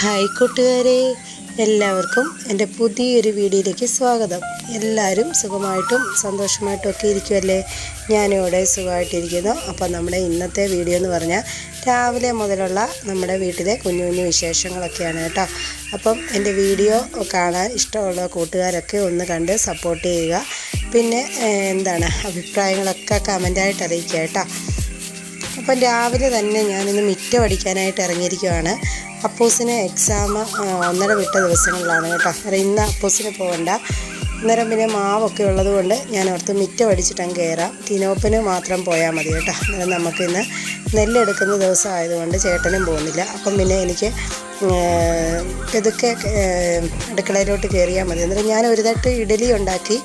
Hi കൂട്ടുകാരെ എല്ലാവർക്കും എന്റെ പുതിയൊരു വീഡിയോയിലേക്ക് സ്വാഗതം. എല്ലാവരും സുഖമായിട്ടും സന്തോഷമായിട്ടും ഒക്കെ ഇരിക്കുമല്ലേ ഞാനിവിടെ സുഖമായിട്ടിരിക്കുന്നു. അപ്പോൾ നമ്മുടെ ഇന്നത്തെ വീഡിയോ എന്ന് പറഞ്ഞാൽ രാവിലെ മുതലുള്ള നമ്മുടെ വീട്ടിലെ കുഞ്ഞു കുഞ്ഞു വിശേഷങ്ങളൊക്കെയാണ് കേട്ടോ. അപ്പം എന്റെ വീഡിയോ കാണാൻ ഇഷ്ടമുള്ള കൂട്ടുകാരൊക്കെ ഒന്ന് കണ്ട് സപ്പോർട്ട് ചെയ്യുക. പിന്നെ എന്താണ് അഭിപ്രായങ്ങളൊക്കെ കമന്റായിട്ട് അറിയിക്കുക കേട്ടോ. അപ്പം രാവിലെ തന്നെ ഞാനിന്ന് മിറ്റം അടിക്കാനായിട്ട് ഇറങ്ങിയിരിക്കുവാണ്. അപ്പൂസിന് എക്സാം ഒന്നര വിട്ട ദിവസങ്ങളിലാണ് കേട്ടോ. അന്നേരം ഇന്ന് അപ്പൂസിന് പോകണ്ട അന്നേരം പിന്നെ മാവൊക്കെ ഉള്ളത് കൊണ്ട് ഞാൻ ഓർത്ത് മിറ്റം അടിച്ചിട്ടങ്ങ് കയറാം. തിനോപ്പിന് മാത്രം പോയാൽ മതി കേട്ടോ. അന്നേരം നമുക്കിന്ന് നെല്ലെടുക്കുന്ന ദിവസം ആയതുകൊണ്ട് ചേട്ടനും പോകുന്നില്ല. അപ്പം പിന്നെ എനിക്ക് ഇതൊക്കെ അടുക്കളയിലോട്ട് കയറിയാൽ മതി. എന്നിട്ട് ഞാൻ ഒരു തട്ട് ഇഡലി ഉണ്ടാക്കി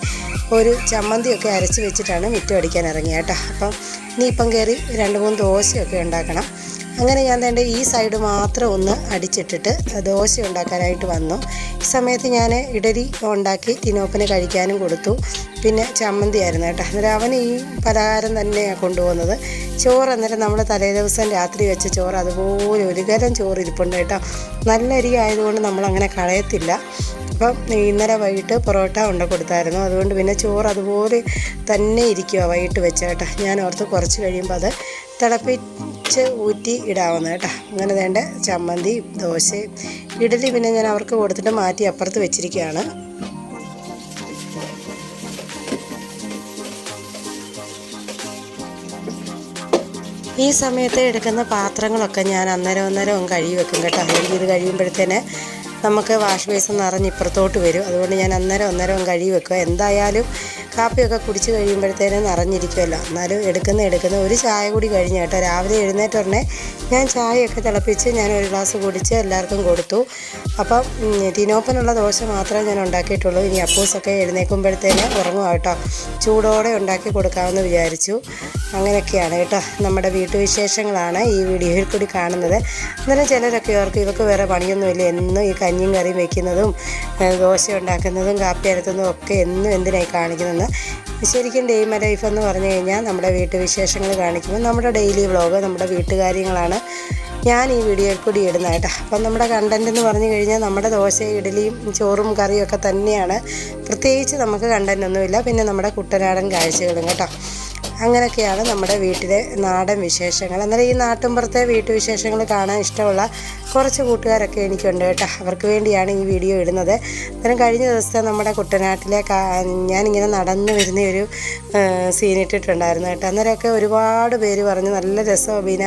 ഒരു ചമ്മന്തിയൊക്കെ അരച്ച് വെച്ചിട്ടാണ് മിറ്റം അടിക്കാൻ ഇറങ്ങിയ കേട്ടോ അപ്പം ഇനിയിപ്പം കയറി രണ്ട് മൂന്ന് ദോശയൊക്കെ ഉണ്ടാക്കണം. അങ്ങനെ ഞാൻ തന്നെ ഈ സൈഡ് മാത്രം ഒന്ന് അടിച്ചിട്ടിട്ട് ദോശ ഉണ്ടാക്കാനായിട്ട് വന്നു. ഈ സമയത്ത് ഞാൻ ഇടരി ഉണ്ടാക്കി തിനോപ്പിന് കഴിക്കാനും കൊടുത്തു. പിന്നെ ചമ്മന്തി ആയിരുന്നു കേട്ടോ. അന്നേരം അവൻ ഈ പലഹാരം തന്നെയാണ് കൊണ്ടുപോകുന്നത്. ചോറ് അന്നേരം നമ്മൾ തലേ ദിവസം രാത്രി വെച്ച ചോറ് അതുപോലെ ഒരു കരം ചോറ് ഇരിപ്പുണ്ട് കേട്ടോ. നല്ല അരി ആയതുകൊണ്ട് നമ്മളങ്ങനെ കളയത്തില്ല. അപ്പം ഇന്നലെ വൈകിട്ട് പൊറോട്ട ഉണ്ട കൊടുത്തായിരുന്നു. അതുകൊണ്ട് പിന്നെ ചോറ് അതുപോലെ തന്നെ ഇരിക്കുക വൈകിട്ട് വെച്ച കേട്ടോ. ഞാൻ ഓർത്ത് കുറച്ച് കഴിയുമ്പോൾ അത് തിളപ്പിച്ച് ഊറ്റി ഇടാവുന്ന കേട്ടോ. അങ്ങനെ വേണ്ട ചമ്മന്തി ദോശയും ഇഡലി പിന്നെ ഞാൻ അവർക്ക് കൊടുത്തിട്ട് മാറ്റി അപ്പുറത്ത് വെച്ചിരിക്കുകയാണ്. ഈ സമയത്ത് എടുക്കുന്ന പാത്രങ്ങളൊക്കെ ഞാൻ അന്നേരം അന്നേരം കഴുകി വെക്കും കേട്ടോ. അല്ലെങ്കിൽ ഇത് കഴിയുമ്പോഴത്തേന് നമുക്ക് വാഷ് ബേസിൻ നിറഞ്ഞ് ഇപ്പുറത്തോട്ട് വരും. അതുകൊണ്ട് ഞാൻ അന്നേരം അന്നേരം കഴുകി വെക്കുക. എന്തായാലും കാപ്പിയൊക്കെ കുടിച്ച് കഴിയുമ്പോഴത്തേനും നിറഞ്ഞിരിക്കുമല്ലോ എന്നാലും എടുക്കുന്ന എടുക്കുന്ന ഒരു ചായ കൂടി കഴിഞ്ഞ കേട്ടോ. രാവിലെ എഴുന്നേറ്റ് ഉടനെ ഞാൻ ചായയൊക്കെ തിളപ്പിച്ച് ഞാൻ ഒരു ഗ്ലാസ് കുടിച്ച് എല്ലാവർക്കും കൊടുത്തു. അപ്പം തിനോപ്പനുള്ള ദോശ മാത്രമേ ഞാൻ ഉണ്ടാക്കിയിട്ടുള്ളൂ. ഇനി അപ്പൂസൊക്കെ എഴുന്നേൽക്കുമ്പോഴത്തേന് ഉറങ്ങും കേട്ടോ. ചൂടോടെ ഉണ്ടാക്കി കൊടുക്കാമെന്ന് വിചാരിച്ചു. അങ്ങനെയൊക്കെയാണ് കേട്ടോ നമ്മുടെ വീട്ടുവിശേഷങ്ങളാണ് ഈ വീഡിയോയിൽ കൂടി കാണുന്നത്. അന്നേരം ചിലരൊക്കെ ഓർക്കും ഇവർക്ക് വേറെ പണിയൊന്നുമില്ല. എന്നും ഈ കഞ്ഞിയും കറിയും വെക്കുന്നതും ദോശ ഉണ്ടാക്കുന്നതും കാപ്പി അരത്തുന്നതും ഒക്കെ എന്നും എന്തിനായി ശരിക്കും ഡെയ്മ ലൈഫ് എന്ന് പറഞ്ഞു കഴിഞ്ഞാൽ നമ്മുടെ വീട്ടുവിശേഷങ്ങൾ കാണിക്കുമ്പോൾ നമ്മുടെ ഡെയിലി വ്ളോഗ് നമ്മുടെ വീട്ടുകാര്യങ്ങളാണ് ഞാൻ ഈ വീഡിയോയിൽ കൂടി ഇടുന്നത് കേട്ടോ അപ്പം നമ്മുടെ കണ്ടന്റ് എന്ന് പറഞ്ഞു കഴിഞ്ഞാൽ നമ്മുടെ ദോശ ഇഡലിയും ചോറും കറിയും ഒക്കെ തന്നെയാണ്. പ്രത്യേകിച്ച് നമുക്ക് കണ്ടന്റ് ഒന്നുമില്ല. പിന്നെ നമ്മുടെ കുട്ടനാടൻ കാഴ്ചകളും കേട്ടോ. അങ്ങനെയൊക്കെയാണ് നമ്മുടെ വീട്ടിലെ നാടൻ വിശേഷങ്ങൾ. അന്നേരം ഈ നാട്ടിൻപുറത്തെ വീട്ടുവിശേഷങ്ങൾ കാണാൻ ഇഷ്ടമുള്ള കുറച്ച് കൂട്ടുകാരൊക്കെ എനിക്കുണ്ട് കേട്ടോ. അവർക്ക് വേണ്ടിയാണ് ഈ വീഡിയോ ഇടുന്നത്. അന്നേരം കഴിഞ്ഞ ദിവസത്തെ നമ്മുടെ കുട്ടനാട്ടിലെ ഞാനിങ്ങനെ നടന്നു വരുന്ന ഒരു സീൻ ഇട്ടിട്ടുണ്ടായിരുന്നു കേട്ടോ. അന്നേരമൊക്കെ ഒരുപാട് പേര് പറഞ്ഞു നല്ല രസം ബീന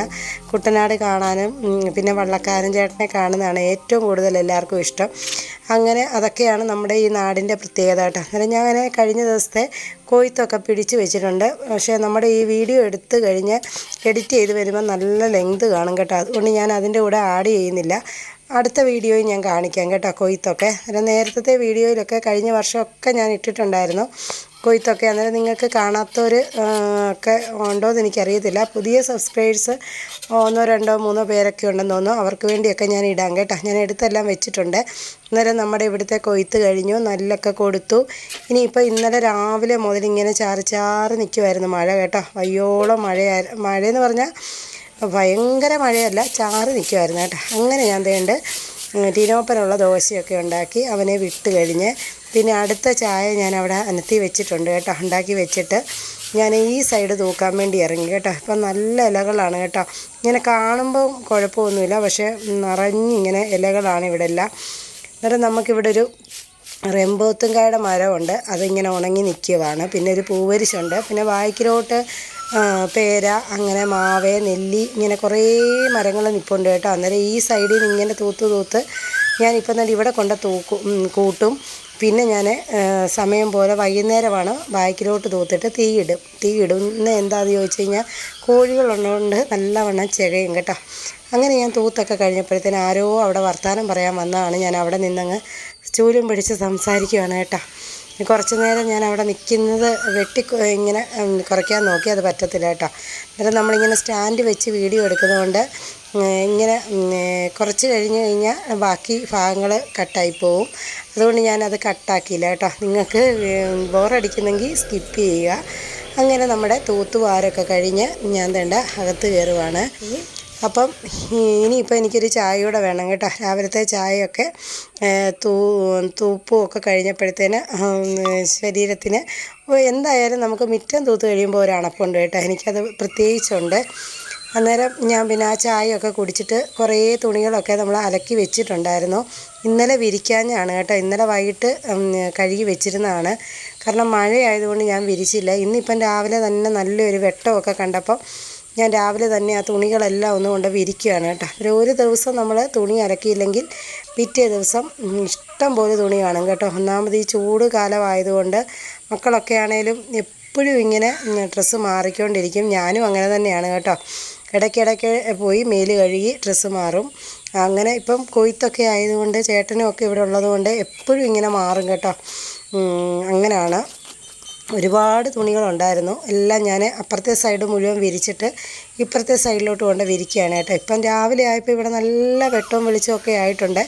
കുട്ടനാട് കാണാനും പിന്നെ വള്ളക്കാരൻ ചേട്ടനെ കാണുന്നതാണ് ഏറ്റവും കൂടുതൽ എല്ലാവർക്കും ഇഷ്ടം. അങ്ങനെ അതൊക്കെയാണ് നമ്മുടെ ഈ നാടിന്റെ പ്രത്യേകത കേട്ടോ. അന്നേരം ഞാൻ അങ്ങനെ കഴിഞ്ഞ ദിവസത്തെ കൊയ്ത്തൊക്കെ പിടിച്ച് വെച്ചിട്ടുണ്ട്. പക്ഷേ നമ്മുടെ ഈ വീഡിയോ എടുത്ത് കഴിഞ്ഞ് എഡിറ്റ് ചെയ്ത് വരുമ്പോൾ നല്ല ലെങ്ത് കാണും കേട്ടോ. അതുകൊണ്ട് ഞാൻ അതിന്റെ കൂടെ ആഡ് ചെയ്യുന്നില്ല. അടുത്ത വീഡിയോയിൽ ഞാൻ കാണിക്കാം കേട്ടോ കൊയ്ത്തൊക്കെ. നേരത്തെ വീഡിയോയിലൊക്കെ കഴിഞ്ഞ വർഷമൊക്കെ ഞാൻ ഇട്ടിട്ടുണ്ടായിരുന്നു. കൊയ്ത്തൊക്കെ. അന്നേരം നിങ്ങൾക്ക് കാണാത്തവർ ഒക്കെ ഉണ്ടോ എന്ന് എനിക്കറിയത്തില്ല. പുതിയ സബ്സ്ക്രൈബേഴ്സ് ഒന്നോ രണ്ടോ മൂന്നോ പേരൊക്കെ ഉണ്ടെന്ന് തോന്നുന്നു. അവർക്ക് വേണ്ടിയൊക്കെ ഞാൻ ഇടാം കേട്ടോ. ഞാൻ എടുത്തെല്ലാം വെച്ചിട്ടുണ്ട്. അന്നേരം നമ്മുടെ ഇവിടുത്തെ കൊയ്ത്ത് കഴിഞ്ഞു. നെല്ലൊക്കെ കൊടുത്തു. ഇനിയിപ്പോൾ ഇന്നലെ രാവിലെ മുതൽ ഇങ്ങനെ ചാറി ചാറി നിൽക്കുമായിരുന്നു മഴ കേട്ടോ. വയ്യോളം മഴയായി മഴയെന്ന് പറഞ്ഞാൽ ഭയങ്കര മഴയല്ല ചാറി നിൽക്കുമായിരുന്നു കേട്ടോ. അങ്ങനെ ഞാൻ തേണ്ട് ടീനോപ്പനുള്ള ദോശയൊക്കെ ഉണ്ടാക്കി അവനെ വിട്ട് കഴിഞ്ഞ് പിന്നെ അടുത്ത ചായ ഞാൻ അവിടെ അനത്തി വെച്ചിട്ടുണ്ട് കേട്ടോ ഉണ്ടാക്കി വെച്ചിട്ട് ഞാൻ ഈ സൈഡ് തൂക്കാൻ വേണ്ടി ഇറങ്ങി കേട്ടോ. ഇപ്പം നല്ല ഇലകളാണ് കേട്ടോ. ഇങ്ങനെ കാണുമ്പോൾ കുഴപ്പമൊന്നുമില്ല പക്ഷേ നിറഞ്ഞിങ്ങനെ ഇലകളാണ് ഇവിടെ എല്ലാം. അന്നേരം നമുക്കിവിടെ ഒരു റെമ്പോത്തുംകായുടെ മരമുണ്ട് അതിങ്ങനെ ഉണങ്ങി നിൽക്കുവാണ്. പിന്നെ ഒരു പൂവരിശുണ്ട് പിന്നെ വായ്ക്കിലോട്ട് പേര അങ്ങനെ മാവ് നെല്ലി ഇങ്ങനെ കുറേ മരങ്ങൾ നിൽപ്പുണ്ട് കേട്ടോ. അന്നേരം ഈ സൈഡിൽ നിന്ന് ഇങ്ങനെ തൂത്ത് തൂത്ത് ഞാനിപ്പം തന്നെ ഇവിടെ കൊണ്ട് തൂക്കും കൂട്ടും. പിന്നെ ഞാൻ സമയം പോലെ വൈകുന്നേരമാണ് ബാക്കിലോട്ട് തൂത്തിട്ട് തീയിടും തീയിടും ഇന്ന് എന്താണെന്ന് ചോദിച്ചു കഴിഞ്ഞാൽ കോഴികളുള്ളതുകൊണ്ട് നല്ലവണ്ണം ചിഴയും കേട്ടോ. അങ്ങനെ ഞാൻ തൂത്തൊക്കെ കഴിഞ്ഞപ്പോഴത്തേന് ആരോ അവിടെ വർത്തമാനം പറയാൻ വന്നതാണ്. ഞാൻ അവിടെ നിന്നങ്ങ് ചൂലും പിടിച്ച് സംസാരിക്കുകയാണ് കേട്ടോ. കുറച്ച് നേരം ഞാൻ അവിടെ നിൽക്കുന്നത് വെട്ടി ഇങ്ങനെ കുറയ്ക്കാൻ നോക്കി അത് പറ്റത്തില്ല കേട്ടോ. അന്നേരം നമ്മളിങ്ങനെ സ്റ്റാൻഡ് വെച്ച് വീഡിയോ എടുക്കുന്നതുകൊണ്ട് ഇങ്ങനെ കുറച്ച് കഴിഞ്ഞ് കഴിഞ്ഞാൽ ബാക്കി ഭാഗങ്ങൾ കട്ടായി പോവും. അതുകൊണ്ട് ഞാനത് കട്ടാക്കിയില്ല കേട്ടോ. നിങ്ങൾക്ക് ബോറടിക്കുന്നെങ്കിൽ സ്കിപ്പ് ചെയ്യുക. അങ്ങനെ നമ്മുടെ തൂത്തുവാരൊക്കെ കഴിഞ്ഞ് ഞാൻ തേണ്ട അകത്ത് കയറുവാണ് അപ്പം ഇനിയിപ്പോൾ എനിക്കൊരു ചായ കൂടെ വേണം കേട്ടോ. രാവിലത്തെ ചായയൊക്കെ തൂ തൂപ്പും ഒക്കെ കഴിഞ്ഞപ്പോഴത്തേന് ശരീരത്തിന് എന്തായാലും നമുക്ക് മിറ്റം തൂത്ത് കഴിയുമ്പോൾ ഒരു അണപ്പുണ്ട് കേട്ടോ. എനിക്കത് പ്രത്യേകിച്ചുണ്ട്. അന്നേരം ഞാൻ പിന്നെ ആ ചായയൊക്കെ കുടിച്ചിട്ട് കുറേ തുണികളൊക്കെ നമ്മൾ അലക്കി വെച്ചിട്ടുണ്ടായിരുന്നു. ഇന്നലെ വിരിക്കാഞ്ഞാണ് കേട്ടോ. ഇന്നലെ വൈകിട്ട് കഴുകി വെച്ചിരുന്നതാണ്. കാരണം മഴയായതുകൊണ്ട് ഞാൻ വിരിച്ചില്ല. ഇന്നിപ്പം രാവിലെ തന്നെ നല്ലൊരു വെട്ടമൊക്കെ കണ്ടപ്പോൾ ഞാൻ രാവിലെ തന്നെ ആ തുണികളെല്ലാം ഒന്ന് കൊണ്ട് വിരിക്കുകയാണ് കേട്ടോ. ഒരു ഒരു ദിവസം നമ്മൾ തുണി അരക്കിയില്ലെങ്കിൽ പിറ്റേ ദിവസം ഇഷ്ടം പോലെ തുണി കാണും കേട്ടോ. ഒന്നാമത് ഈ ചൂട് കാലമായതുകൊണ്ട് മക്കളൊക്കെ ആണേലും എപ്പോഴും ഇങ്ങനെ ഡ്രസ്സ് മാറിക്കൊണ്ടിരിക്കും. ഞാനും അങ്ങനെ തന്നെയാണ് കേട്ടോ. ഇടയ്ക്കിടയ്ക്ക് പോയി മേൽ കഴുകി ഡ്രസ്സ് മാറും. അങ്ങനെ ഇപ്പം കൊയ്ത്തൊക്കെ ആയതുകൊണ്ട് ചേട്ടനും ഒക്കെ ഇവിടെ ഉള്ളതുകൊണ്ട് എപ്പോഴും ഇങ്ങനെ മാറും കേട്ടോ. അങ്ങനെയാണ്. ഒരുപാട് തുണികളുണ്ടായിരുന്നു. എല്ലാം ഞാൻ അപ്പുറത്തെ സൈഡ് മുഴുവൻ വിരിച്ചിട്ട് ഇപ്പുറത്തെ സൈഡിലോട്ട് കൊണ്ട് വിരിക്കുകയാണ് കേട്ടോ. ഇപ്പം രാവിലെ ആയപ്പോൾ ഇവിടെ നല്ല വെട്ടവും വെളിച്ചമൊക്കെ ആയിട്ടുണ്ട്.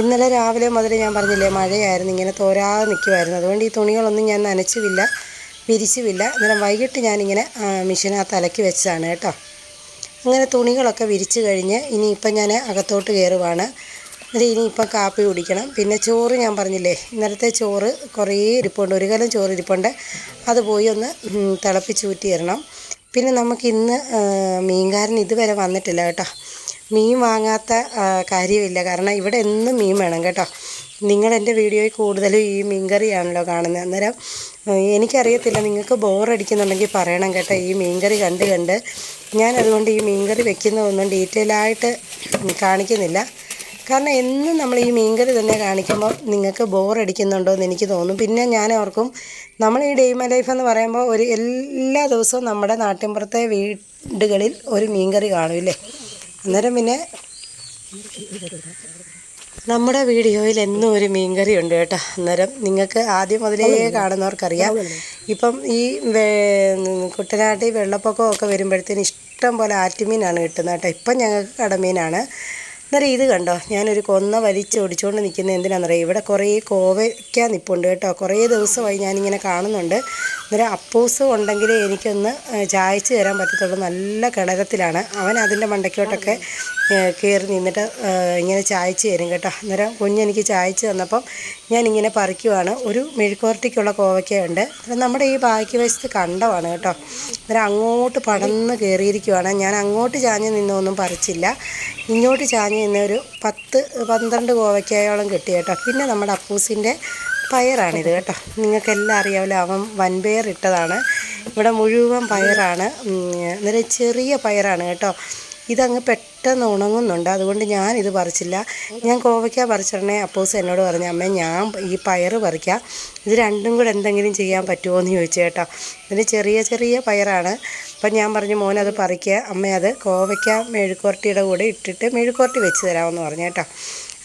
ഇന്നലെ രാവിലെ മുതൽ ഞാൻ പറഞ്ഞില്ലേ മഴയായിരുന്നു ഇങ്ങനെ തോരാതെ നിൽക്കുമായിരുന്നു അതുകൊണ്ട് ഈ തുണികളൊന്നും ഞാൻ നനച്ചുമില്ല വിരിച്ചുമില്ല അന്നേരം വൈകിട്ട് ഞാനിങ്ങനെ മിഷീനകത്ത് അലക്കി വെച്ചതാണ് കേട്ടോ. അങ്ങനെ തുണികളൊക്കെ വിരിച്ചു കഴിഞ്ഞ് ഇനിയിപ്പം ഞാൻ അകത്തോട്ട് കയറുവാണ് എന്നിട്ട് ഇനിയിപ്പം കാപ്പി കുടിക്കണം. പിന്നെ ചോറ് ഞാൻ പറഞ്ഞില്ലേ ഇന്നലത്തെ ചോറ് കുറേ ഇരിപ്പുണ്ട്. ഒരു കലം ചോറ് ഇരിപ്പുണ്ട്. അത് പോയി ഒന്ന് തിളപ്പിച്ചൂറ്റി തരണം പിന്നെ നമുക്ക് ഇന്ന് മീൻകാരൻ ഇതുവരെ വന്നിട്ടില്ല കേട്ടോ. മീൻ വാങ്ങാത്ത കാര്യമില്ല. കാരണം ഇവിടെ എന്നും മീൻ വേണം കേട്ടോ. നിങ്ങളെന്റെ വീഡിയോയിൽ കൂടുതലും ഈ മീൻകറിയാണല്ലോ കാണുന്നത്. അന്നേരം എനിക്കറിയത്തില്ല നിങ്ങൾക്ക് ബോറടിക്കുന്നുണ്ടെങ്കിൽ പറയണം കേട്ടോ. ഈ മീൻകറി കണ്ട് കണ്ട്. ഞാൻ അതുകൊണ്ട് ഈ മീൻകറി വെക്കുന്നതൊന്നും ഡീറ്റെയിൽ ആയിട്ട് കാണിക്കുന്നില്ല. കാരണം എന്നും നമ്മൾ ഈ മീൻകറി തന്നെ കാണിക്കുമ്പോൾ നിങ്ങൾക്ക് ബോറടിക്കുന്നുണ്ടോ എന്ന് എനിക്ക് തോന്നും. പിന്നെ ഞാൻ ഓർക്കും നമ്മൾ ഈ ഡെയ്മ ലൈഫ് എന്ന് പറയുമ്പോൾ ഒരു എല്ലാ ദിവസവും നമ്മുടെ നാട്ടിൻപുറത്തെ വീടുകളിൽ ഒരു മീൻകറി കാണുമില്ലേ അന്നേരം പിന്നെ നമ്മുടെ വീഡിയോയിൽ എന്നും ഒരു മീൻകറി ഉണ്ട് കേട്ടോ. അന്നേരം നിങ്ങൾക്ക് ആദ്യം മുതലേ കാണുന്നവർക്കറിയാം. ഇപ്പം ഈ കുട്ടനാട്ടിൽ വെള്ളപ്പൊക്കമൊക്കെ വരുമ്പോഴത്തേന് ഇഷ്ടം പോലെ ആറ്റുമീനാണ് കിട്ടുന്നത് കേട്ടോ. ഇപ്പം ഞങ്ങൾക്ക് കടമീനാണ്. അന്നേരം ഇത് കണ്ടോ? ഞാനൊരു കൊന്ന വലിച്ച് ഒടിച്ചുകൊണ്ട് നിൽക്കുന്നത് എന്തിനാണെന്നറിയാം ഇവിടെ കുറേ കോവയ്ക്ക നിൽപ്പുണ്ട് കേട്ടോ. കുറേ ദിവസമായി ഞാനിങ്ങനെ കാണുന്നുണ്ട്. അന്നേരം അപ്പൂസ് ഉണ്ടെങ്കിൽ എനിക്കൊന്ന് ചായച്ച് തരാൻ പറ്റത്തുള്ളൂ. നല്ല കിണരത്തിലാണ്. അവൻ അതിന്റെ മണ്ടയ്ക്കോട്ടൊക്കെ കയറി നിന്നിട്ട് ഇങ്ങനെ ചായച്ച് തരും കേട്ടോ. അന്നേരം കുഞ്ഞെനിക്ക് ചായച്ച് തന്നപ്പം ഞാനിങ്ങനെ പറിക്കുവാണ്. ഒരു മെഴുക്കുവരട്ടിക്കുള്ള കോവയ്ക്കയുണ്ട്. അന്നേരം നമ്മുടെ ഈ ബാക്കി വശത്ത് കണ്ടമാണ് കേട്ടോ. അന്നേരം അങ്ങോട്ട് പടന്ന് കയറിയിരിക്കുവാണ് ഞാൻ അങ്ങോട്ട് ചാഞ്ഞ് നിന്നൊന്നും പറിച്ചില്ല. ഇങ്ങോട്ട് ചാഞ്ഞ് നിന്ന ഒരു പത്ത് പന്ത്രണ്ട് കോവയ്ക്കായോളം കിട്ടി കേട്ടോ. പിന്നെ നമ്മുടെ അപ്പൂസിന്റെ പയറാണിത് കേട്ടോ. നിങ്ങൾക്കെല്ലാം അറിയാമല്ലോ അവൻ വൻപയർ ഇട്ടതാണ് ഇവിടെ മുഴുവൻ പയറാണ്. അന്നേരം ചെറിയ പയറാണ് കേട്ടോ. ഇതങ്ങ് പെട്ടെന്ന് ഉണങ്ങുന്നുണ്ട്. അതുകൊണ്ട് ഞാൻ ഇത് പറിച്ചില്ല. ഞാൻ കോവയ്ക്ക പറിച്ചിടണേ. അപ്പോസ് എന്നോട് പറഞ്ഞു അമ്മേ ഞാൻ ഈ പയറ് പറിക്കാം. ഇത് രണ്ടും കൂടെ എന്തെങ്കിലും ചെയ്യാൻ പറ്റുമോ എന്ന് ചോദിച്ചു കേട്ടോ. ഇതിന് ചെറിയ ചെറിയ പയറാണ്. അപ്പം ഞാൻ പറഞ്ഞു മോൻ അത് പറിക്കുക അമ്മ അത് കോവയ്ക്ക മെഴുക്കുരട്ടിയുടെ കൂടെ ഇട്ടിട്ട് മെഴുക്കുരട്ടി വെച്ച് തരാമെന്ന് പറഞ്ഞു കേട്ടോ.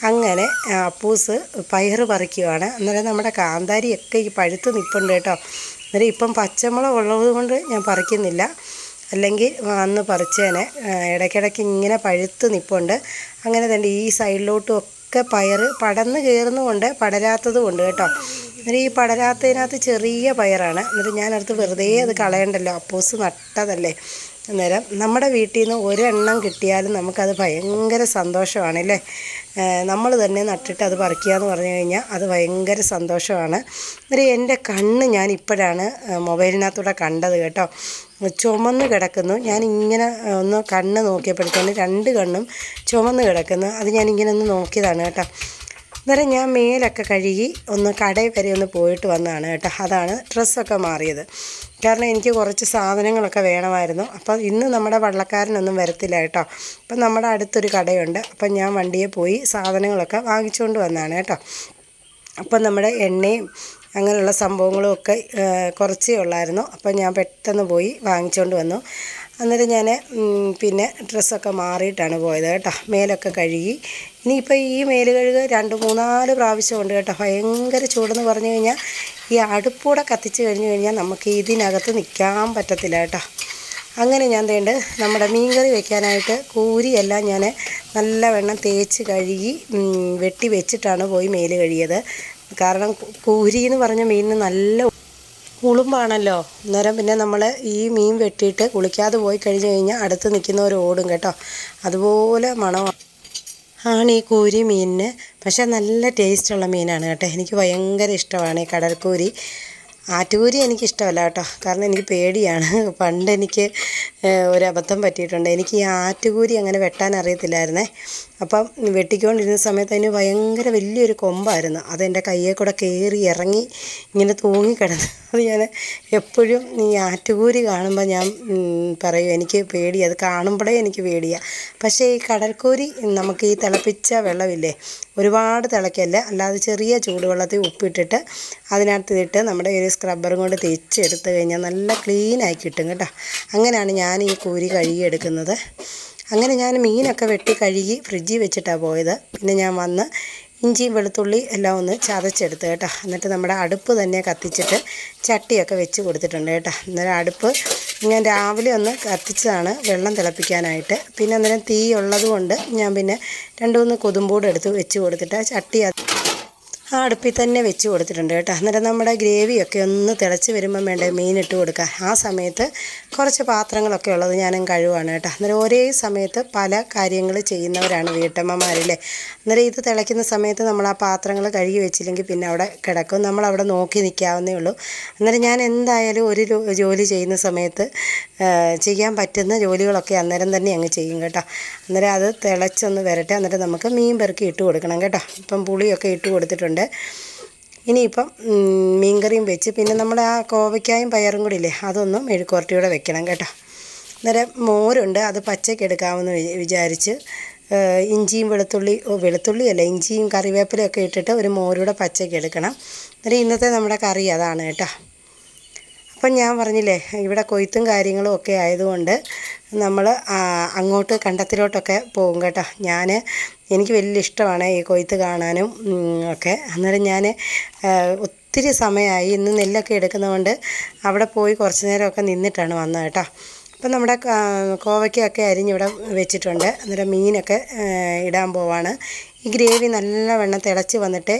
അങ്ങനെ അപ്പൂസ് പയറ് പറിക്കുവാണ്. അന്നേരം നമ്മുടെ കാന്താരിയൊക്കെ ഈ പഴുത്ത് നിൽപ്പുണ്ട് കേട്ടോ. അന്നേരം ഇപ്പം പച്ചമുളക് ഉള്ളത് കൊണ്ട് ഞാൻ പറിക്കുന്നില്ല. അല്ലെങ്കിൽ അന്ന് പറിച്ചേനെ. ഇടയ്ക്കിടയ്ക്ക് ഇങ്ങനെ പഴുത്ത് നിൽപ്പുണ്ട് അങ്ങനെ തന്നെ ഈ സൈഡിലോട്ടും ഒക്കെ പയറ് പടന്ന് കയറുന്നുകൊണ്ട് പടരാത്തതും കേട്ടോ. അന്നേരം ഈ പടരാത്തതിനകത്ത് ചെറിയ പയറാണ്. എന്നിട്ട് ഞാനടുത്ത് വെറുതെ അത് കളയണ്ടല്ലോ. അപ്പൂസ് നട്ടതല്ലേ. അന്നേരം നമ്മുടെ വീട്ടിൽ നിന്ന് ഒരെണ്ണം കിട്ടിയാലും നമുക്കത് ഭയങ്കര സന്തോഷമാണല്ലേ? നമ്മൾ തന്നെ നട്ടിട്ട് അത് പറിക്കുക എന്ന് പറഞ്ഞു കഴിഞ്ഞാൽ അത് ഭയങ്കര സന്തോഷമാണ്. ഒരു എന്റെ കണ്ണ് ഞാൻ ഇപ്പോഴാണ് മൊബൈലിനകത്തൂടെ കണ്ടത് കേട്ടോ. ചുമന്ന് കിടക്കുന്നു. ഞാൻ ഇങ്ങനെ ഒന്ന് കണ്ണ് നോക്കിയപ്പോഴത്തേന് രണ്ട് കണ്ണും ചുമന്ന് കിടക്കുന്നു. അത് ഞാൻ ഇങ്ങനെ ഒന്ന് നോക്കിയതാണ് കേട്ടോ. അന്നേരം ഞാൻ മേലൊക്കെ കഴുകി ഒന്ന് കടയിൽ വരെ ഒന്ന് പോയിട്ട് വന്നതാണ് കേട്ടോ. അതാണ് ഡ്രസ്സൊക്കെ മാറിയത്. കാരണം എനിക്ക് കുറച്ച് സാധനങ്ങളൊക്കെ വേണമായിരുന്നു. അപ്പോൾ ഇന്ന് നമ്മുടെ വള്ളക്കാരനൊന്നും വരത്തില്ല കേട്ടോ. അപ്പം നമ്മുടെ അടുത്തൊരു കടയുണ്ട്. അപ്പം ഞാൻ വണ്ടിയെ പോയി സാധനങ്ങളൊക്കെ വാങ്ങിച്ചുകൊണ്ട് വന്നതാണ് കേട്ടോ. അപ്പം നമ്മുടെ എണ്ണയും അങ്ങനെയുള്ള സംഭവങ്ങളും ഒക്കെ കുറച്ചേ ഉള്ളായിരുന്നു. അപ്പം ഞാൻ പെട്ടെന്ന് പോയി വാങ്ങിച്ചുകൊണ്ട് വന്നു. അന്നേരം ഞാൻ പിന്നെ ഡ്രസ്സൊക്കെ മാറിയിട്ടാണ് പോയത് കേട്ടോ. മേലൊക്കെ കഴുകി. ഇനിയിപ്പോൾ ഈ മേൽ കഴുകുക രണ്ട് മൂന്നാൽ പ്രാവശ്യം ഉണ്ട് കേട്ടോ. ഭയങ്കര ചൂടെന്ന് പറഞ്ഞു കഴിഞ്ഞാൽ ഈ അടുപ്പൂടെ കത്തിച്ച് കഴിഞ്ഞ് കഴിഞ്ഞാൽ നമുക്ക് ഇതിനകത്ത് നിൽക്കാൻ പറ്റത്തില്ല കേട്ടോ. അങ്ങനെ ഞാൻ തേണ്ട് നമ്മുടെ മീൻകറി വെക്കാനായിട്ട് കൂരിയെല്ലാം ഞാൻ നല്ല വെണ്ണം തേച്ച് കഴുകി വെട്ടി വെച്ചിട്ടാണ് പോയി മേൽ കഴിയത് കാരണം കൂരി എന്ന് പറഞ്ഞ മീനിന് നല്ല ഉളുമ്പാണല്ലോ അന്നേരം പിന്നെ നമ്മൾ ഈ മീൻ വെട്ടിയിട്ട് കുളിക്കാതെ പോയി കഴിഞ്ഞ് കഴിഞ്ഞാൽ അടുത്ത് നിൽക്കുന്നവർ ഓടും കേട്ടോ. അതുപോലെ മണമാണ് ആണ് ഈ കൂരി മീനിന്. പക്ഷേ നല്ല ടേസ്റ്റുള്ള മീനാണ് കേട്ടോ. എനിക്ക് ഭയങ്കര ഇഷ്ടമാണ് ഈ കടൽക്കൂരി. ആറ്റുകൂരി എനിക്കിഷ്ടമല്ല കേട്ടോ. കാരണം എനിക്ക് പേടിയാണ്. പണ്ട് എനിക്ക് ഒരു അബദ്ധം പറ്റിയിട്ടുണ്ട്. എനിക്ക് ഈ ആറ്റുകൂരി അങ്ങനെ വെട്ടാൻ അറിയത്തില്ലായിരുന്നേ. അപ്പം വെട്ടിക്കൊണ്ടിരുന്ന സമയത്ത് അതിന് ഭയങ്കര വലിയൊരു കൊമ്പായിരുന്നു. അതെന്റെ കയ്യെ കൂടെ കയറി ഇറങ്ങി ഇങ്ങനെ തൂങ്ങിക്കിടന്ന്. അത് ഞാൻ എപ്പോഴും ഈ ആറ്റുകൂരി കാണുമ്പോൾ ഞാൻ പറയും എനിക്ക് പേടി അത് കാണുമ്പോഴേ എനിക്ക് പേടിയാണ് പക്ഷേ ഈ കടൽക്കൂരി നമുക്ക് ഈ തിളപ്പിച്ച വെള്ളമില്ലേ ഒരുപാട് തിളയ്ക്കല്ല അല്ലാതെ ചെറിയ ചൂടുവെള്ളത്തിൽ ഉപ്പിട്ടിട്ട് അതിനകത്ത് ഇട്ട് നമ്മുടെ ഒരു സ്ക്രബ്ബറും കൊണ്ട് തേച്ചെടുത്ത് കഴിഞ്ഞാൽ നല്ല ക്ലീനായി കിട്ടും കേട്ടോ. അങ്ങനെയാണ് ഞാൻ ഈ കൂരി കഴുകിയെടുക്കുന്നത്. അങ്ങനെ ഞാൻ മീനൊക്കെ വെട്ടി കഴുകി ഫ്രിഡ്ജിൽ വെച്ചിട്ടാണ് പോയത്. പിന്നെ ഞാൻ വന്ന് ഇഞ്ചിയും വെളുത്തുള്ളി എല്ലാം ഒന്ന് ചതച്ചെടുത്ത് കേട്ടോ. എന്നിട്ട് നമ്മുടെ അടുപ്പ് തന്നെ കത്തിച്ചിട്ട് ചട്ടിയൊക്കെ വെച്ച് കൊടുത്തിട്ടുണ്ട് കേട്ടോ. അന്നേരം അടുപ്പ് ഞാൻ രാവിലെ ഒന്ന് കത്തിച്ചതാണ് വെള്ളം തിളപ്പിക്കാനായിട്ട്. പിന്നെ അന്നേരം തീ ഉള്ളത് കൊണ്ട് ഞാൻ പിന്നെ രണ്ട് മൂന്ന് കൊതുമ്പോട് എടുത്ത് വെച്ച് കൊടുത്തിട്ട് ചട്ടി ആ അടുപ്പിൽ തന്നെ വെച്ച് കൊടുത്തിട്ടുണ്ട് കേട്ടോ. അന്നേരം നമ്മുടെ ഗ്രേവിയൊക്കെ ഒന്ന് തിളച്ച് വരുമ്പം വേണ്ടേ മീനിട്ട് കൊടുക്കുക ആ സമയത്ത് കുറച്ച് പാത്രങ്ങളൊക്കെ ഉള്ളത് ഞാനും കഴിവാണ് കേട്ടോ. അന്നേരം ഒരേ സമയത്ത് പല കാര്യങ്ങൾ ചെയ്യുന്നവരാണ് വീട്ടമ്മമാരില്ലേ. അന്നേരം ഇത് തിളയ്ക്കുന്ന സമയത്ത് നമ്മൾ ആ പാത്രങ്ങൾ കഴുകി വെച്ചില്ലെങ്കിൽ പിന്നെ അവിടെ കിടക്കും. നമ്മൾ അവിടെ നോക്കി നിൽക്കാവുന്നേ ഉള്ളൂ. അന്നേരം ഞാൻ എന്തായാലും ഒരു ജോലി ചെയ്യുന്ന സമയത്ത് ചെയ്യാൻ പറ്റുന്ന ജോലികളൊക്കെ അന്നേരം തന്നെ അങ്ങ് ചെയ്യും കേട്ടോ. അന്നേരം അത് തിളച്ചൊന്ന് വരട്ടെ. എന്നിട്ട് നമുക്ക് മീൻ പെറുക്കി ഇട്ട് കൊടുക്കണം കേട്ടോ. ഇപ്പം പുളിയൊക്കെ ഇട്ട് കൊടുത്തിട്ടുണ്ട്. ഇനിയിപ്പം ഉം, മീൻകറിയും വെച്ച് പിന്നെ നമ്മൾ ആ കോവയ്ക്കായും പയറും കൂടി ഇല്ലേ അതൊന്നും മെഴുക്കുവരട്ടിയോടെ വെക്കണം കേട്ടോ. അന്നേരം മോരുണ്ട് അത് പച്ചയ്ക്ക് എടുക്കാമെന്ന് വിചാരിച്ച് ഇഞ്ചിയും വെളുത്തുള്ളി ഓ വെളുത്തുള്ളി അല്ല ഇഞ്ചിയും കറിവേപ്പിലയൊക്കെ ഇട്ടിട്ട് ഒരു മോരൂടെ പച്ചയ്ക്ക് എടുക്കണം. അന്നേരം ഇന്നത്തെ നമ്മുടെ കറി അതാണ് കേട്ടോ. അപ്പം ഞാൻ പറഞ്ഞില്ലേ ഇവിടെ കൊയ്ത്തും കാര്യങ്ങളും ഒക്കെ ആയതുകൊണ്ട് നമ്മൾ അങ്ങോട്ട് കണ്ടത്തിലോട്ടൊക്കെ പോകും കേട്ടോ. ഞാൻ എനിക്ക് വലിയ ഇഷ്ടമാണ് ഈ കൊയ്ത്ത് കാണാനും ഒക്കെ. അന്നേരം ഞാൻ ഒത്തിരി സമയമായി ഇന്ന് നെല്ലൊക്കെ എടുക്കുന്നതുകൊണ്ട് അവിടെ പോയി കുറച്ച് നേരമൊക്കെ നിന്നിട്ടാണ് വന്നത് കേട്ടോ. അപ്പം നമ്മുടെ കോവയ്ക്കൊക്കെ അരിഞ്ഞിവിടെ വെച്ചിട്ടുണ്ട്. അന്നേരം മീനൊക്കെ ഇടാൻ പോവാണ്. ഈ ഗ്രേവി നല്ലവണ്ണം തിളച്ച് വന്നിട്ടേ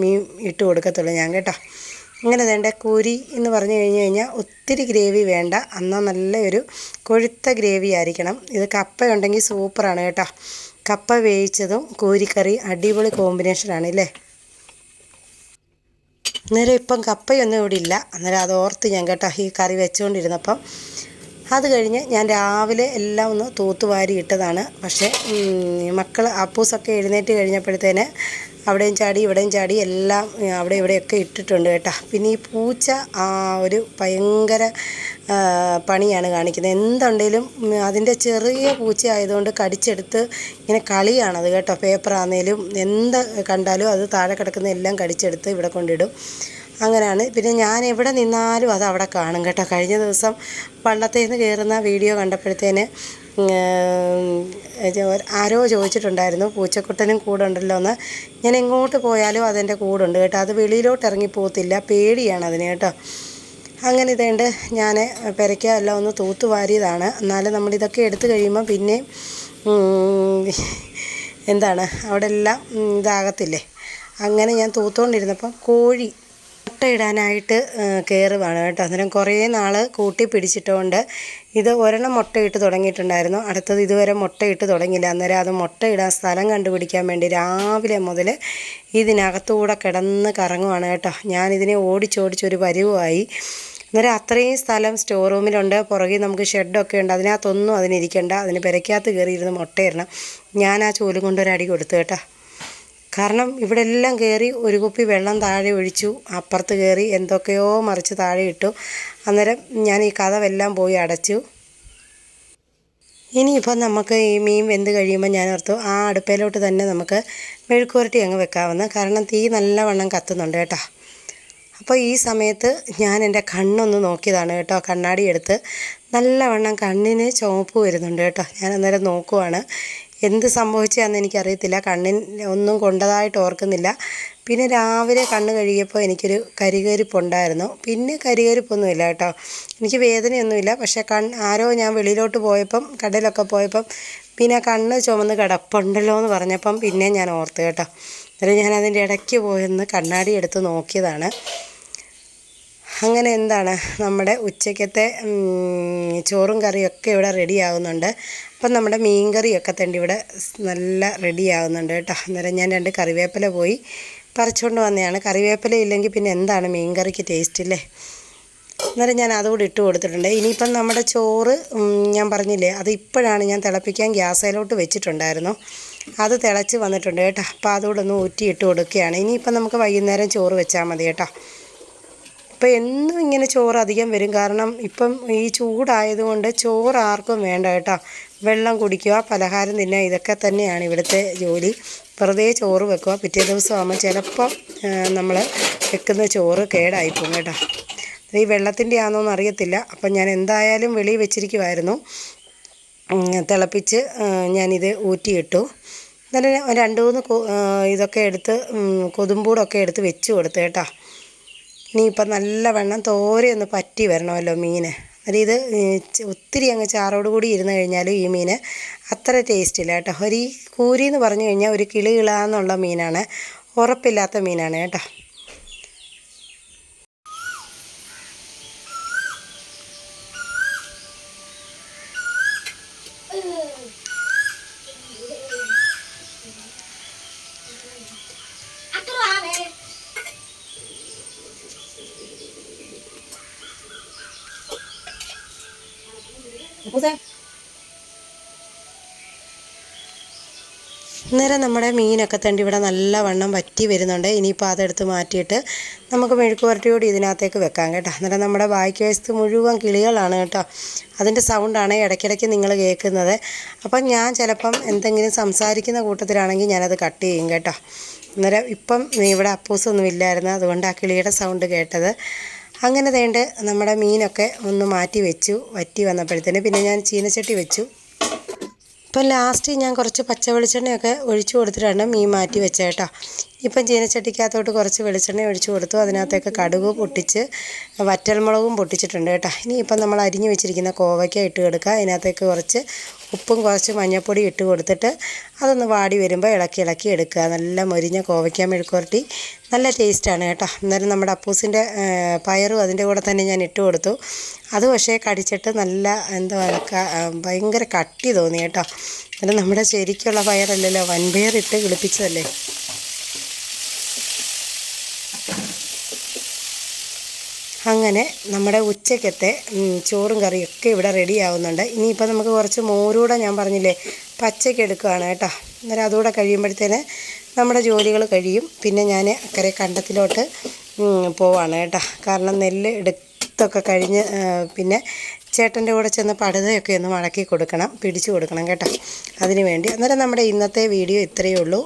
മീൻ ഇട്ട് കൊടുക്കത്തുള്ളൂ ഞാൻ കേട്ടോ. ഇങ്ങനെ വേണ്ട കൂരി എന്ന് പറഞ്ഞു കഴിഞ്ഞ് കഴിഞ്ഞാൽ ഒത്തിരി ഗ്രേവി വേണ്ട. എന്നാൽ നല്ലൊരു കൊഴുത്ത ഗ്രേവി ആയിരിക്കണം. ഇത് കപ്പ ഉണ്ടെങ്കിൽ സൂപ്പറാണ് കേട്ടോ. കപ്പ വേവിച്ചതും കോരിക്കറി അടിപൊളി കോമ്പിനേഷനാണ് ഇല്ലേ അന്നേരം ഇപ്പം കപ്പയൊന്നും ഇവിടെ ഇല്ല. അന്നേരം അത് ഓർത്ത് ഞാൻ കേട്ടോ ഈ കറി വെച്ചുകൊണ്ടിരുന്നപ്പം അത് കഴിഞ്ഞ് ഞാൻ രാവിലെ എല്ലാം ഒന്ന് തൂത്തുവാരി ഇട്ടതാണ്. പക്ഷേ മക്കൾ അപ്പൂസൊക്കെ എഴുന്നേറ്റ് കഴിഞ്ഞപ്പോഴത്തേന് അവിടെയും ചാടി ഇവിടെയും ചാടി എല്ലാം അവിടെ ഇവിടെയൊക്കെ ഇട്ടിട്ടുണ്ട് കേട്ടോ. പിന്നെ ഈ പൂച്ച ഒരു ഭയങ്കര പണിയാണ് കാണിക്കുന്നത്. എന്തുണ്ടെങ്കിലും അതിന്റെ ചെറിയ പൂച്ച ആയതുകൊണ്ട് കടിച്ചെടുത്ത് ഇങ്ങനെ കളിയാണത് കേട്ടോ. പേപ്പറാന്നേലും എന്ത് കണ്ടാലും അത് താഴെ കിടക്കുന്ന എല്ലാം കടിച്ചെടുത്ത് ഇവിടെ കൊണ്ടിടും. അങ്ങനെയാണ്. പിന്നെ ഞാൻ എവിടെ നിന്നാലും അത് അവിടെ കാണും കേട്ടോ. കഴിഞ്ഞ ദിവസം വള്ളത്തിൽ നിന്ന് കയറുന്ന വീഡിയോ കണ്ടപ്പോഴത്തേന് ആരോ ചോദിച്ചിട്ടുണ്ടായിരുന്നു പൂച്ചക്കുട്ടനും കൂടെ ഉണ്ടല്ലോ എന്ന്. ഞാൻ എങ്ങോട്ട് പോയാലും അതെന്റെ കൂടെ ഉണ്ട് കേട്ടോ. അത് വെളിയിലോട്ട് ഇറങ്ങി പോകത്തില്ല. പേടിയാണ് അതിന് കേട്ടോ. അങ്ങനെ ഇതേണ്ട് ഞാൻ പെരയ്ക്ക എല്ലാം ഒന്ന് തൂത്തുവാരിയതാണ് എന്നാലും നമ്മളിതൊക്കെ എടുത്തു കഴിയുമ്പോൾ പിന്നെ എന്താണ് അവിടെ എല്ലാം ഇതാകത്തില്ലേ? അങ്ങനെ ഞാൻ തൂത്തുകൊണ്ടിരുന്നപ്പം കോഴി മുട്ടയിടാനായിട്ട് കയറുവാണ് കേട്ടോ. അന്നേരം കുറേ നാൾ കൂട്ടി പിടിച്ചിട്ടുകൊണ്ട് ഇത് ഒരെണ്ണം മുട്ടയിട്ട് തുടങ്ങിയിട്ടുണ്ടായിരുന്നു. അടുത്തത് ഇതുവരെ മുട്ടയിട്ട് തുടങ്ങിയില്ല. അന്നേരം അത് മുട്ടയിടാൻ സ്ഥലം കണ്ടുപിടിക്കാൻ വേണ്ടി രാവിലെ മുതൽ ഇതിനകത്തൂടെ കിടന്ന് കറങ്ങുവാണ് കേട്ടോ. ഞാനിതിനെ ഓടിച്ചോടിച്ചൊരു പരിവുമായി. അന്നേരം അത്രയും സ്ഥലം സ്റ്റോർ റൂമിലുണ്ട് പുറകെ നമുക്ക് ഷെഡൊക്കെ ഉണ്ട്. അതിനകത്തൊന്നും അതിനിരിക്കണ്ട. അതിന് പെരയ്ക്കകത്ത് കയറിയിരുന്ന് മുട്ടയിടണം. ഞാൻ ആ ചൂലും കൊണ്ടൊരടി കൊടുത്തു കേട്ടോ. കാരണം ഇവിടെ എല്ലാം കയറി ഒരു കുപ്പി വെള്ളം താഴെ ഒഴിച്ചു അപ്പുറത്ത് കയറി എന്തൊക്കെയോ മറിച്ച് താഴെ ഇട്ടു. അന്നേരം ഞാൻ ഈ കഥവെല്ലാം പോയി അടച്ചു. ഇനിയിപ്പം നമുക്ക് ഈ മീൻ വെന്ത് കഴിയുമ്പോൾ ഞാൻ ഓർത്തു ആ അടുപ്പയിലോട്ട് തന്നെ നമുക്ക് മെഴുക്കുവരട്ടി അങ്ങ് വെക്കാവുന്ന കാരണം തീ നല്ലവണ്ണം കത്തുന്നുണ്ട് കേട്ടോ. അപ്പോൾ ഈ സമയത്ത് ഞാൻ എന്റെ കണ്ണൊന്ന് നോക്കിയതാണ് കേട്ടോ കണ്ണാടി എടുത്ത്. നല്ലവണ്ണം കണ്ണിന് ചുവപ്പ് വരുന്നുണ്ട് കേട്ടോ ഞാൻ അന്നേരം നോക്കുവാണ്. എന്ത് സംഭവിച്ചതാണെന്ന് എനിക്കറിയത്തില്ല. കണ്ണിൻ ഒന്നും കൊണ്ടതായിട്ട് ഓർക്കുന്നില്ല. പിന്നെ രാവിലെ കണ്ണ് കഴുകിയപ്പോൾ എനിക്കൊരു കരികരിപ്പുണ്ടായിരുന്നു. പിന്നെ കരികരിപ്പൊന്നുമില്ല കേട്ടോ. എനിക്ക് വേദനയൊന്നുമില്ല. പക്ഷേ കൺ ആരോ ഞാൻ വെളിയിലോട്ട് പോയപ്പം കടയിലൊക്കെ പോയപ്പം പിന്നെ കണ്ണ് ചുമന്ന് കിടപ്പുണ്ടല്ലോ എന്ന് പറഞ്ഞപ്പം പിന്നെ ഞാൻ ഓർത്ത് കേട്ടോ. ഞാൻ അതിന്റെ ഇടയ്ക്ക് പോയൊന്ന് കണ്ണാടി എടുത്ത് നോക്കിയതാണ്. അങ്ങനെ എന്താണ് നമ്മുടെ ഉച്ചയ്ക്കത്തെ ഉം, ചോറും കറിയൊക്കെ ഇവിടെ റെഡി ആവുന്നുണ്ട്. അപ്പം നമ്മുടെ മീൻ കറിയൊക്കെ തന്നെ ഇവിടെ നല്ല റെഡി ആവുന്നുണ്ട് കേട്ടോ. അന്നേരം ഞാൻ രണ്ട് കറിവേപ്പില പോയി പറിച്ചുകൊണ്ട് വന്നതാണ്. കറിവേപ്പില ഇല്ലെങ്കിൽ പിന്നെ എന്താണ് മീൻ കറിക്ക് ടേസ്റ്റ് ഇല്ലേ അന്നേരം ഞാൻ അതുകൂടി ഇട്ട് കൊടുത്തിട്ടുണ്ട്. ഇനിയിപ്പം നമ്മുടെ ചോറ് ഞാൻ പറഞ്ഞില്ലേ അത് ഇപ്പോഴാണ് ഞാൻ തിളപ്പിക്കാൻ ഗ്യാസയിലോട്ട് വെച്ചിട്ടുണ്ടായിരുന്നു. അത് തിളച്ച് വന്നിട്ടുണ്ട് കേട്ടോ. അപ്പോൾ അതുകൂടെ ഒന്ന് ഊറ്റി ഇട്ട് കൊടുക്കുകയാണ്. ഇനിയിപ്പം നമുക്ക് വൈകുന്നേരം ചോറ് വെച്ചാൽ മതി കേട്ടോ. ഇപ്പം എന്നും ഇങ്ങനെ ചോറ് അധികം വരും. കാരണം ഇപ്പം ഈ ചൂടായതുകൊണ്ട് ചോറ് ആർക്കും വേണ്ട കേട്ടോ. വെള്ളം കുടിക്കുക പലഹാരം തിന്നുക ഇതൊക്കെ തന്നെയാണ് ഇവിടുത്തെ ജോലി. വെറുതെ ചോറ് വെക്കുക. പിറ്റേ ദിവസം ആകുമ്പോൾ ചിലപ്പം നമ്മൾ വെക്കുന്ന ചോറ് കേടായിപ്പോകും കേട്ടോ. ഈ വെള്ളത്തിന്റെ ആണോന്ന് അറിയത്തില്ല. അപ്പം ഞാൻ എന്തായാലും വെളി വെച്ചിരിക്കുമായിരുന്നു തിളപ്പിച്ച് ഞാനിത് ഊറ്റിയിട്ടു. എന്നാലും രണ്ട് മൂന്ന് ഇതൊക്കെ എടുത്ത് കൊതുമ്പൂടൊക്കെ എടുത്ത് വെച്ച് കൊടുത്തു കേട്ടോ. ഇനിയിപ്പം നല്ല വെണ്ണം തോരയൊന്ന് പറ്റി വരണമല്ലോ മീൻ അതായത് ഇത് ഒത്തിരി അങ്ങ് ചാറോട് കൂടി ഇരുന്ന് കഴിഞ്ഞാലും ഈ മീൻ അത്ര ടേസ്റ്റില്ല കേട്ടോ. ഒരു കൂരി എന്ന് പറഞ്ഞു കഴിഞ്ഞാൽ ഒരു കിളി കിളാന്നുള്ള മീനാണ്. ഉറപ്പില്ലാത്ത മീനാണ് കേട്ടോ. അന്നേരം നമ്മുടെ മീനൊക്കെ തണ്ടി ഇവിടെ നല്ല വണ്ണം വറ്റി വരുന്നുണ്ട്. ഇനിയിപ്പോൾ അതെടുത്ത് മാറ്റിയിട്ട് നമുക്ക് മെഴുക്ക് പുരട്ടിയോട് ഇതിനകത്തേക്ക് വെക്കാം കേട്ടോ. അന്നേരം നമ്മുടെ ബാക്കി വശത്ത് മുഴുവൻ കിളികളാണ് കേട്ടോ. അതിന്റെ സൗണ്ടാണ് ഇടയ്ക്കിടയ്ക്ക് നിങ്ങൾ കേൾക്കുന്നത്. അപ്പം ഞാൻ ചിലപ്പം എന്തെങ്കിലും സംസാരിക്കുന്ന കൂട്ടത്തിലാണെങ്കിൽ ഞാനത് കട്ട് ചെയ്യും കേട്ടോ. അന്നേരം ഇപ്പം ഇവിടെ അപ്പൂസൊന്നും ഇല്ലായിരുന്നു. അതുകൊണ്ട് ആ കിളിയുടെ സൗണ്ട് കേട്ടത്. അങ്ങനെ തേണ്ട് നമ്മുടെ മീനൊക്കെ ഒന്ന് മാറ്റി വെച്ചു. വറ്റി വന്നപ്പോഴത്തേന് പിന്നെ ഞാൻ ചീനച്ചട്ടി വെച്ചു. ഇപ്പം ലാസ്റ്റ് ഞാൻ കുറച്ച് പച്ച വെളിച്ചെണ്ണയൊക്കെ ഒഴിച്ചു കൊടുത്തിട്ടാണ് മീൻ മാറ്റി വെച്ചേട്ടോ ഇപ്പം ചീനച്ചട്ടിക്കകത്തോട്ട് കുറച്ച് വെളിച്ചെണ്ണ ഒഴിച്ചു കൊടുത്തു. അതിനകത്തേക്ക് കടുക് പൊട്ടിച്ച് വറ്റൽമുളകും പൊട്ടിച്ചിട്ടുണ്ട് കേട്ടോ. ഇനി ഇപ്പം നമ്മൾ അരിഞ്ഞു വെച്ചിരിക്കുന്ന കോവയ്ക്ക ഇട്ട് കൊടുക്കുക. അതിനകത്തേക്ക് കുറച്ച് ഉപ്പും കുറച്ച് മഞ്ഞൾപ്പൊടി ഇട്ട് കൊടുത്തിട്ട് അതൊന്ന് വാടി വരുമ്പോൾ ഇളക്കി ഇളക്കി എടുക്കുക. നല്ല മൊരിഞ്ഞ കോവയ്ക്ക മെഴുക്കുരട്ടി നല്ല ടേസ്റ്റാണ് കേട്ടോ. അന്നേരം നമ്മുടെ അപ്പൂസിന്റെ പയറും അതിന്റെ കൂടെ തന്നെ ഞാൻ ഇട്ട് കൊടുത്തു. അത് പക്ഷേ കടിച്ചിട്ട് നല്ല എന്താ ഭയങ്കര കട്ടി തോന്നി കേട്ടോ. എന്നിട്ട് നമ്മുടെ ശരിക്കുള്ള പയറല്ലല്ലോ. വൻപയർ ഇട്ട് കിളിപ്പിച്ചതല്ലേ? അങ്ങനെ നമ്മുടെ ഉച്ചക്കത്തെ ചോറും കറിയൊക്കെ ഇവിടെ റെഡി ആവുന്നുണ്ട്. ഇനിയിപ്പോൾ നമുക്ക് കുറച്ച് മോരൂടെ ഞാൻ പറഞ്ഞില്ലേ പച്ചയ്ക്ക് എടുക്കുകയാണ് കേട്ടോ. അന്നേരം അതുകൂടെ കഴിയുമ്പോഴത്തേന് നമ്മുടെ ജോലികൾ കഴിയും. പിന്നെ ഞാൻ അക്കരെ കണ്ടത്തിലോട്ട് പോവാണ് കേട്ടോ. കാരണം നെല്ല് എടുത്തൊക്കെ കഴിഞ്ഞ് പിന്നെ ചേട്ടന്റെ കൂടെ ചെന്ന് പടുതയൊക്കെ ഒന്ന് മടക്കി കൊടുക്കണം പിടിച്ചു കൊടുക്കണം കേട്ടോ. അതിന് വേണ്ടി അന്നേരം നമ്മുടെ ഇന്നത്തെ വീഡിയോ ഇത്രയേ ഉള്ളൂ.